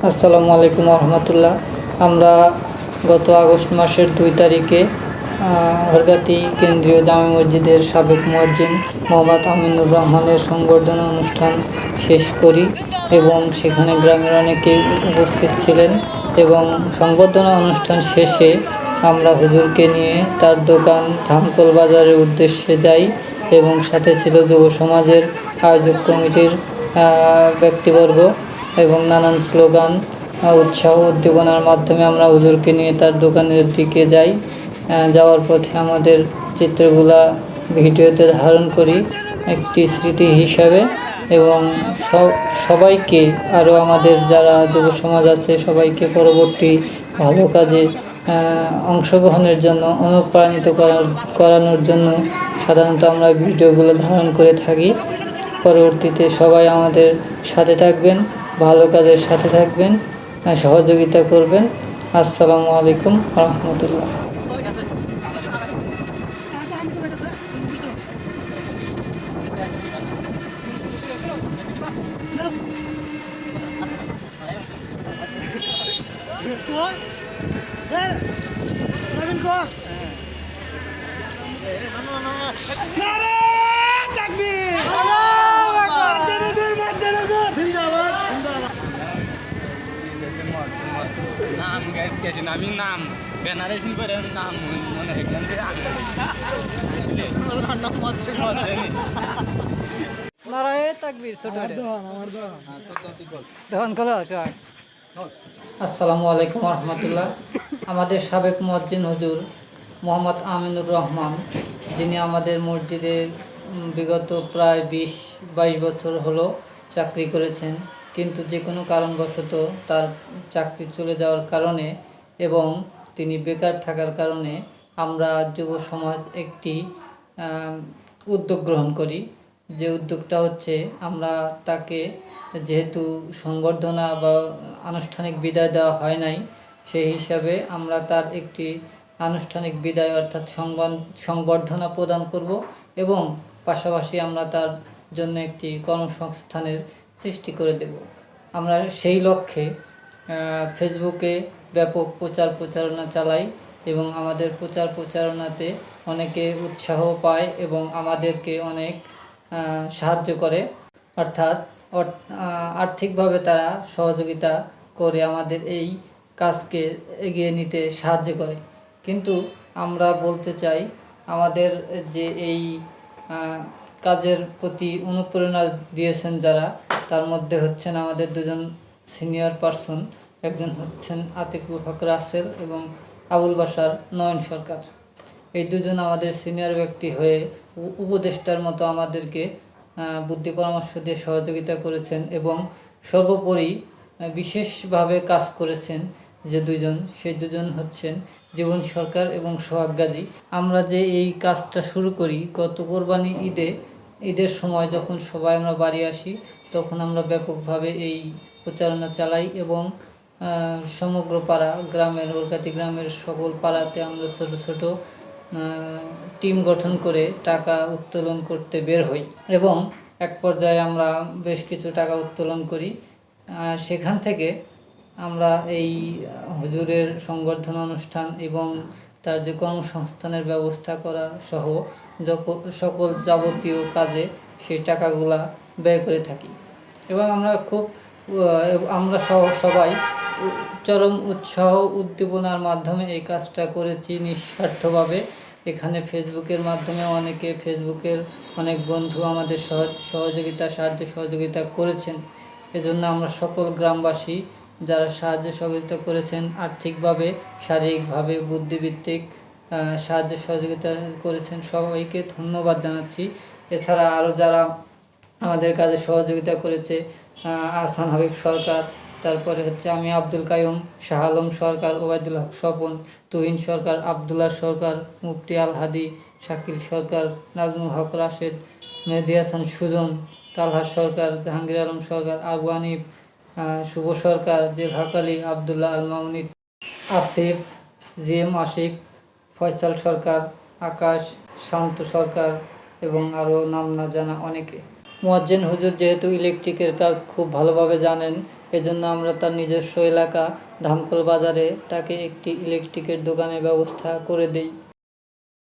আসসালামু আলাইকুম রহমতুল্লাহ আমরা গত আগস্ট মাসের দুই তারিখে হরগাতি কেন্দ্রীয় জামে মসজিদের সাবেক মুয়াজ্জিন মোহাম্মদ আমিনুর রহমানের সংবর্ধনা অনুষ্ঠান শেষ করি এবং সেখানে গ্রামের অনেকেই উপস্থিত ছিলেন এবং সংবর্ধনা অনুষ্ঠান শেষে আমরা হুজুরকে নিয়ে তার দোকান ধামকল বাজারের উদ্দেশ্যে যাই এবং সাথে ছিল যুব সমাজের আয়োজক কমিটির ব্যক্তিবর্গ। এবং নানান স্লোগান উৎসাহ উদ্দীপনার মাধ্যমে আমরা হুজুরকে নিয়ে তার দোকানের দিকে যাই। যাওয়ার পথে আমাদের চিত্রগুলা ভিডিওতে ধারণ করি একটি স্মৃতি হিসাবে এবং সবাইকে আরও আমাদের যারা যুব সমাজ আছে সবাইকে পরবর্তী ভালো কাজে অংশগ্রহণের জন্য, অনুপ্রাণিত করার, করানোর জন্য সাধারণত আমরা ভিডিওগুলো ধারণ করে থাকি। পরবর্তীতে সবাই আমাদের সাথে থাকবেন। ভালো কাজের সাথে থাকবেন সহযোগিতা করবেন। আসসালামু আলাইকুম রহমতুল্লাহ। নাম আমি নাম বেনারেশন করে নাম মনে রাখলাম যে আসসালামু আলাইকুম রহমতুল্লাহ। আমাদের সাবেক মুয়াজ্জিন হুজুর মোহাম্মদ আমিনুর রহমান যিনি আমাদের মসজিদে বিগত প্রায় বিশ বাইশ বছর হলো চাকরি করেছেন। কিন্তু যে কোনো কারণবশত তার চাকরি চলে যাওয়ার কারণে এবং তিনি বেকার থাকার কারণে আমরা যুব সমাজ একটি উদ্যোগ গ্রহণ করি। যে উদ্যোগটা হচ্ছে আমরা তাকে যেহেতু সংবর্ধনা বা আনুষ্ঠানিক বিদায় দেওয়া হয় নাই, সেই হিসাবে আমরা তার একটি আনুষ্ঠানিক বিদায় অর্থাৎ সংবর্ধনা প্রদান করব এবং পাশাপাশি আমরা তার জন্য একটি কর্মসংস্থানের সৃষ্টি করে দেব। আমরা সেই লক্ষ্যে ফেসবুকে ব্যাপক প্রচার প্রচারণা চালাই এবং আমাদের প্রচার প্রচারণাতে অনেকে উৎসাহ পায় এবং আমাদেরকে অনেক সাহায্য করে। অর্থাৎ আর্থিকভাবে তারা সহযোগিতা করে আমাদের এই কাজকে এগিয়ে নিতে সাহায্য করে। কিন্তু আমরা বলতে চাই, আমাদের যে এই কাজের প্রতি অনুপ্রেরণা দিয়েছেন যারা, তার মধ্যে হচ্ছেন আমাদের দুজন সিনিয়র পার্সন। একজন হচ্ছেন আতিকুল হক রাসেল এবং আবুল বাসার নয়ন সরকার। এই দুজন আমাদের সিনিয়র ব্যক্তি হয়ে উপদেষ্টার মতো আমাদেরকে বুদ্ধি পরামর্শ দিয়ে সহযোগিতা করেছেন এবং সর্বোপরি বিশেষভাবে কাজ করেছেন যে দুজন, সেই দুজন হচ্ছেন জীবন সরকার এবং সোহাগ গাজী। আমরা যে এই কাজটা শুরু করি, গত কোরবানি ঈদে, ঈদের সময় যখন সবাই আমরা বাড়ি আসি, তখন আমরা ব্যাপকভাবে এই প্রচারণা চালাই এবং সমগ্র পাড়া, গ্রামের ওরকাতি গ্রামের সকল পাড়াতে আমরা ছোট ছোট টিম গঠন করে টাকা উত্তোলন করতে বের হই এবং এক পর্যায়ে আমরা বেশ কিছু টাকা উত্তোলন করি। সেখান থেকে আমরা এই হুজুরের সংবর্ধনা অনুষ্ঠান এবং তার যে কর্মসংস্থানের ব্যবস্থা করা সহ সকল যাবতীয় কাজে সেই টাকাগুলা ব্যয় করে থাকি। এবং আমরা খুব আমরা সবাই চরম উৎসাহ উদ্দীপনার মাধ্যমে এই কাজটা করেছি নিঃস্বার্থভাবে। এখানে ফেসবুকের মাধ্যমে অনেকে ফেসবুকের অনেক বন্ধু আমাদের সহযোগিতা সাহায্য সহযোগিতা করেছেন। এজন্য আমরা সকল গ্রামবাসী যারা সাহায্য সহযোগিতা করেছেন আর্থিকভাবে শারীরিকভাবে বুদ্ধিভিত্তিক সাহায্য সহযোগিতা করেছেন সবাইকে ধন্যবাদ জানাচ্ছি। এছাড়া আরও যারা আমাদের কাজে সহযোগিতা করেছে আহ, আহসান হাবিব সরকার তারপরে হচ্ছে আমি আব্দুল কায়ুম শাহ আলম সরকার, ওবায়দুল হক স্বপন, তুহিন সরকার, আবদুল্লাহ সরকার, মুফতি আল হাদি, শাকিল সরকার, নাজমুল হক রাশেদ, মেহেদি হাসান সুজন, তালহা সরকার, জাহাঙ্গীর আলম সরকার, আবু আনিফ শুভ সরকার, জেল হকালি আবদুল্লাহ আল মামুনি, আসিফ জি এম আসিফ ফয়সাল সরকার, আকাশ, শান্ত সরকার এবং আরও নাম না জানা অনেকে। মোয়াজ্জেন হুজুর যেহেতু ইলেকট্রিকের কাজ খুব ভালোভাবে জানেন এজন্য আমরা তার নিজস্ব এলাকা ধামকল বাজারে তাকে একটি ইলেকট্রিকের দোকানের ব্যবস্থা করে দেই।